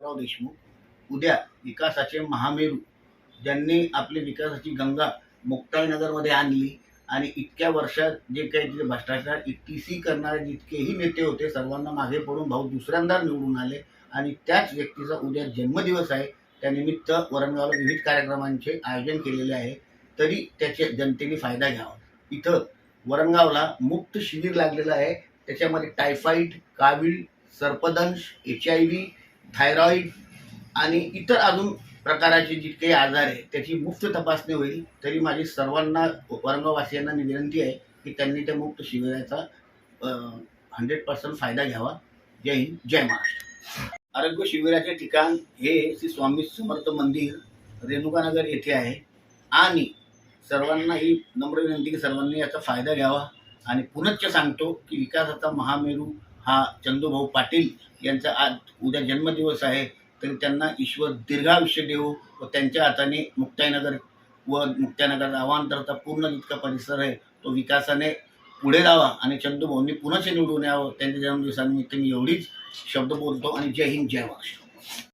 राव देशमुख उद्या विकासाचे महामेरू ज्यांनी आपली विकासाची गंगा मुक्ताईनगरमध्ये आणली आणि इतक्या वर्षात जे काही तिथे भ्रष्टाचार टी सी करणारे जितकेही नेते होते सर्वांना मागे पडून भाऊ दुसऱ्यांदा निवडून आले. आणि त्याच व्यक्तीचा उद्या जन्मदिवस आहे. त्यानिमित्त वरणगावला विविध कार्यक्रमांचे आयोजन केलेले आहे. तरी त्याचे जनतेने फायदा घ्यावा. इथं वरणगावला मुक्त शिबिर लागलेलं आहे. त्याच्यामध्ये टायफाईड कावीळ सर्पदंश एच आय व्ही थायरॉईड आणि इतर अजून प्रकाराचे जितके आजार आहे त्याची मुफ्त तपासणी होईल. तरी माझी सर्वांना वरणगाववासियांना विनंती आहे की त्यांनी त्या मुक्त शिबिराचा हंड्रेड पर्सेंट फायदा घ्यावा. जय हिंद जय महाराष्ट्र. आरोग्य शिबिराचे ठिकाण हे श्री स्वामी समर्थ मंदिर रेणुकानगर येथे आहे. आणि सर्वांना ही नम्र विनंती की सर्वांनी याचा फायदा घ्यावा. आणि पुनश्च सांगतो की विकासाचा महामेरू हा चंदूभाऊ पाटील यांचा आज उद्या जन्मदिवस आहे. तरी त्यांना ईश्वर दीर्घायुष्य देऊ व त्यांच्या हाताने मुक्ताईनगर व मुक्ताईनगरचा अवांतरचा पूर्ण जितका परिसर आहे तो विकासाने पुढे जावा आणि चंदूभाऊंनी पुनश्च निवडून यावं. त्यांच्या जन्मदिवसानिमित्त मी एवढीच शब्द बोलतो आणि जय हिंद जय महाराष्ट्र.